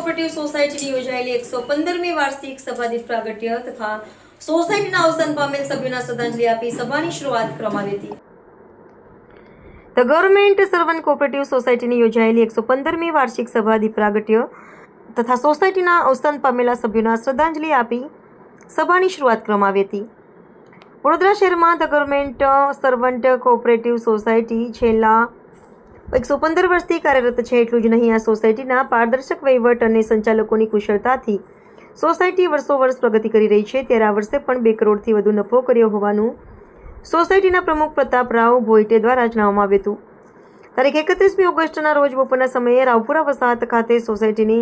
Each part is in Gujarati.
કોઓપરેટિવ સોસાયટીની યોજાયેલી એકસો પંદરમી વાર્ષિક સભાદીપ પ્રાગટ્ય તથા સોસાયટીના અવસાન પામેલ સભ્યોના શ્રદ્ધાંજલિ આપી સભાની શરૂઆત કરવામાં હતી. ધ ગવર્મેન્ટ સર્વન્ટ કોઓપરેટિવ સોસાયટીની યોજાયેલી એકસો પંદરમી વાર્ષિક સભા દીપરાગટ્ય તથા સોસાયટીના અવસાન પામેલા સભ્યોના શ્રદ્ધાંજલિ આપી સભાની શરૂઆત કરવામાં આવી હતી. વડોદરા શહેરમાં the government servant cooperative society છેલ્લા એકસો પંદર વર્ષથી કાર્યરત છે એટલું જ નહીં, આ સોસાયટીના પારદર્શક વહીવટ અને સંચાલકોની કુશળતાથી સોસાયટી વર્ષો વર્ષ પ્રગતિ કરી રહી છે. ત્યારે આ વર્ષે પણ બે કરોડથી વધુ નફો કર્યો હોવાનું સોસાયટીના પ્રમુખ પ્રતાપ રાવ ભોઈટે દ્વારા જણાવવામાં આવ્યું હતું. તારીખ એકત્રીસમી ઓગસ્ટના રોજ બપોરના સમયે રાવપુરા વસાહત ખાતે સોસાયટીની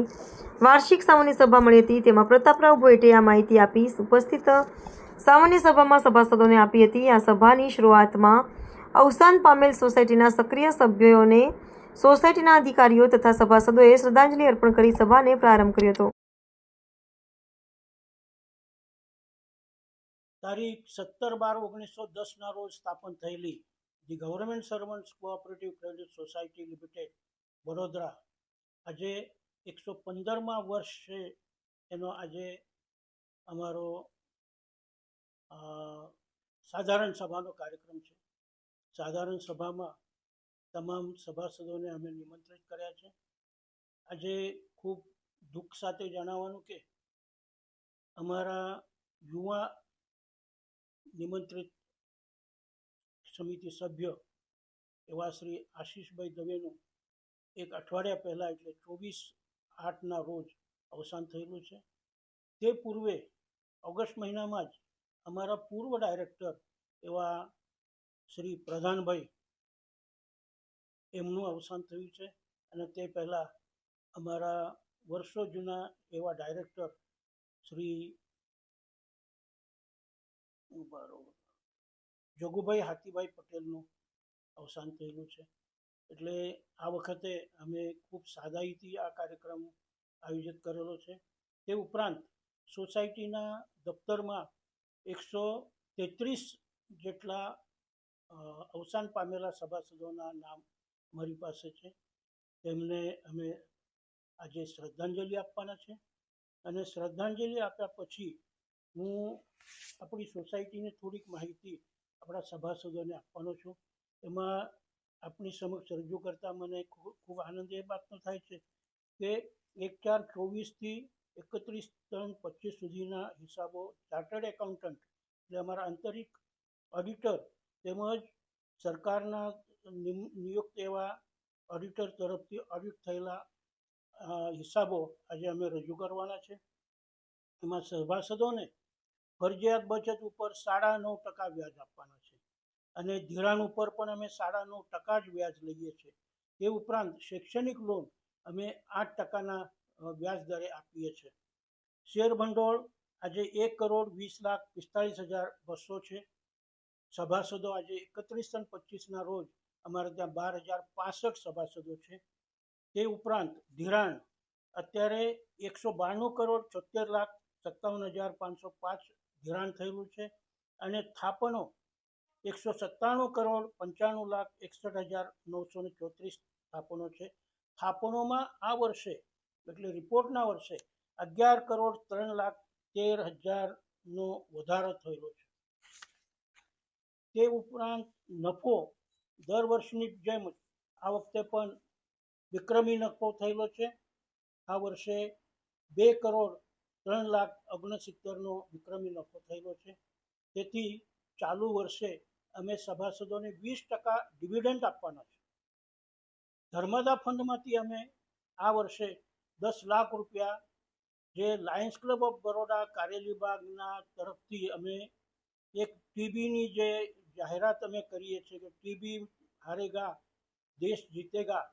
વાર્ષિક સામાન્ય સભા મળી હતી. તેમાં પ્રતાપરાવ ભોઈટે આ માહિતી આપી, ઉપસ્થિત સામાન્ય સભામાં સભાસદોને આપી હતી. આ સભાની શરૂઆતમાં અવસાન પામેલ સોસાયટીના સક્રિય સભ્યોને સોસાયટીના અધિકારીઓ તથા સભાસદોએ શ્રદ્ધાંજલિ અર્પણ કરી સભાને પ્રારંભ કર્યો હતો. તારીખ સત્તર બાર ઓગણીસો દસના રોજ સ્થાપન થયેલી the government servants cooperative credit society limited, Vadodara. આજે એકસો પંદરમાં વર્ષ છે એનો આજે અમારો સાધારણ સભાનો કાર્યક્રમ છે. સાધારણ સભામાં તમામ સભાસદોને અમે નિમંત્રિત કર્યા છે. આજે ખૂબ દુઃખ સાથે જણાવવાનું કે અમારા યુવા નિમંત્રિત સમિતિ સભ્ય એવા શ્રી આશીષભાઈ દવેનું એક અઠવાડિયા પહેલાં એટલે ચોવીસ આઠના રોજ અવસાન થયેલું છે. તે પૂર્વે ઓગસ્ટ મહિનામાં જ અમારા પૂર્વ ડાયરેક્ટર એવા શ્રી પ્રધાનભાઈ એમનું અવસાન થયું છે અને તે પહેલાં અમારા વર્ષો જૂના એવા ડાયરેક્ટર શ્રી બરોબર જોગુભાઈ હાથીભાઈ પટેલનું અવસાન થયેલું છે. એટલે આ વખતે અમે ખૂબ સાદાઈથી આ કાર્યક્રમ આયોજિત કરેલો છે. તે ઉપરાંત સોસાયટીના દફતરમાં એકસો તેત્રીસ જેટલા અવસાન પામેલા સભાસદોના નામ મારી પાસે છે. તેમને અમે આજે શ્રદ્ધાંજલિ આપવાના છે અને શ્રદ્ધાંજલિ આપ્યા પછી હું આપણી સોસાયટીની થોડીક માહિતી આપણા સભાસદોને આપવાનો છું. એમાં આપણી સમક્ષ રજૂ કરતાં મને ખૂબ આનંદ એ વાતનો થાય છે કે એક ચાર ચોવીસથી એકત્રીસ ત્રણ પચીસ સુધીના હિસાબો ચાર્ટર્ડ એકાઉન્ટન્ટ, એટલે અમારા આંતરિક ઓડિટર તેમજ સરકારના નિયુક્ત એવા ઓડિટર તરફથી ઓડિટ થયેલા હિસાબો આજે અમે રજૂ કરવાના છે. એમાં સભાસદોને ફરજિયાત બચત ઉપર સાડા નવ ટકા વ્યાજ આપવાના છે અને ધિરાણ ઉપર પણ અમે સાડા નવ ટકા જ વ્યાજ લઈએ છીએ. એ ઉપરાંત શૈક્ષણિક લોન અમે આઠ ટકાના વ્યાજ દરે આપીએ છીએ. શેર ભંડોળ આજે એક કરોડ વીસ લાખ પિસ્તાળીસ હજાર બસો છે. સભાસદો આજે એકત્રીસ અને પચીસના રોજ અમારે ત્યાં બાર હજાર પાસઠ સભાસદો છે. તે ઉપરાંત ધિરાણ અત્યારે એકસો બાણું કરોડ છોતેર લાખ સત્તાવન હજાર પાંચસો પાંચ ધિરાણ થયેલું છે અને થાપણો એકસો સત્તાણું કરોડ પંચાણું લાખ એકસઠ હજાર નવસો ને ચોત્રીસ થાપણો છે. થાપણોમાં આ વર્ષે એટલે રિપોર્ટના વર્ષે અગિયાર કરોડ ત્રણ લાખ તેર હજારનો વધારો થયેલો છે. તે ઉપરાંત નફો દર વર્ષની જેમ આ વખતે પણ વિક્રમી નફો થયેલો છે. આ વર્ષે બે કરોડ ત્રણ લાખ ઓગણસિત્તેરનો વિક્રમી નફો થયેલો છે. તેથી ચાલુ વર્ષે અમે સભાસદોને વીસ ટકા ડિવિડન્ડ આપવાના છે. ધર્મદા ફંડમાંથી અમે આ વર્ષે દસ લાખ રૂપિયા જે લાયન્સ ક્લબ ઓફ બરોડા કાર્ય વિભાગના તરફથી અમે એક ટીબીની જે જાહેરાત અમે કરીએ છીએ કે ટીબી હારેગા, દેશ જીતેગા.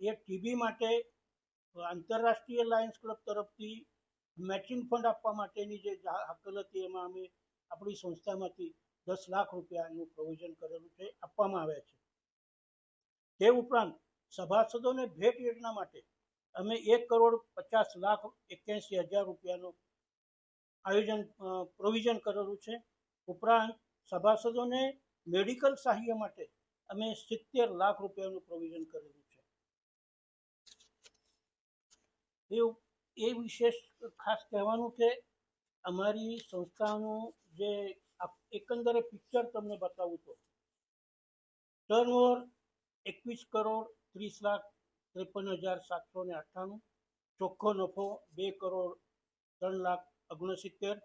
એ ટીબી માટે આંતરરાષ્ટ્રીય લાયન્સ ક્લબ તરફથી મેચિંગ ફંડ આપવા માટેની જે હકલ હતી એમાં અમે આપણી સંસ્થામાંથી દસ લાખ રૂપિયાનું પ્રોવિઝન કરેલું છે આપવામાં આવ્યા છે. તે ઉપરાંત સભાસદોને ભેટ યોજના માટે અમે એક કરોડ પચાસ લાખ એક્યાસી હજાર રૂપિયાનું આયોજન પ્રોવિઝન કરેલું છે. ઉપરાંત સભાસદોને મેડિકલ સહાય માટે અમે સિત્તેર લાખ રૂપિયાનું પ્રોવિઝન કરેલું છે. એ એ વિશેષ ખાસ કહેવાનું કે અમારી સંસ્થાનું જે એકંદરે પિક્ચર તમને બતાવું તો ટર્નઓવર એકવીસ કરોડ ત્રીસ લાખ ત્રેપન હજાર સાતસો ને અઠ્ઠાણું, ચોખ્ખો નફો બે કરોડ ત્રણ લાખ ઓગણસિત્તેર,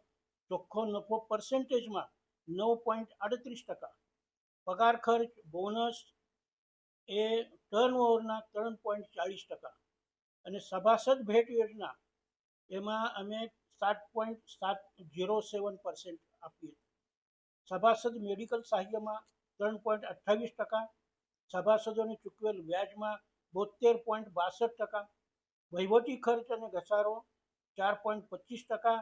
ચોખ્ખો નફો પર્સન્ટેજમાં નવ પોઈન્ટ આડત્રીસ ટકા. પગાર ખર્ચ, બોનસ એ ટર્નઓવરના ત્રણ પોઈન્ટ ચાળીસ ટકા. અને સભાસદ ભેટ યોજના, એમાં અમે સાત પોઈન્ટ સાત ઝીરો સેવન પર્સન્ટ આપીએ. સભાસદ મેડિકલ સહાયમાં ત્રણ પોઈન્ટ અઠ્ઠાવીસ ટકા, સભાસદોને ચૂકવેલ વ્યાજમાં બોતેર પોઈન્ટ બાસઠ ટકા, વહીવટી ખર્ચ અને ઘસારો ચાર પોઈન્ટ પચીસ ટકા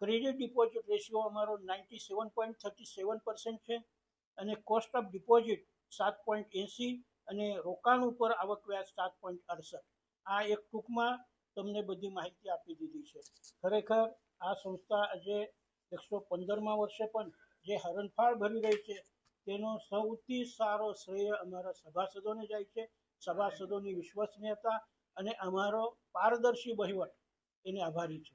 ક્રેડિટ ડિપોઝિટ રેશિયો અમારો ninety seven point thirty seven percent છે અને કોસ્ટ ઓફ ડિપોઝિટ સાત પોઈન્ટ એંસી અને રોકાણ ઉપર આવક વ્યાજ સાત પોઈન્ટ અડસઠ. આ એક ટૂંકમાં તમને બધી માહિતી આપી દીધી છે. ખરેખર આ સંસ્થા આજે એકસો પંદરમાં વર્ષે પણ જે હરણફાળ ભરી રહી છે, તેનો સૌથી સારો શ્રેય અમારા સભાસદોને જાય છે. સભાસદોની વિશ્વસનીયતા અને અમારો પારદર્શી વહીવટ. એને આભારી છે.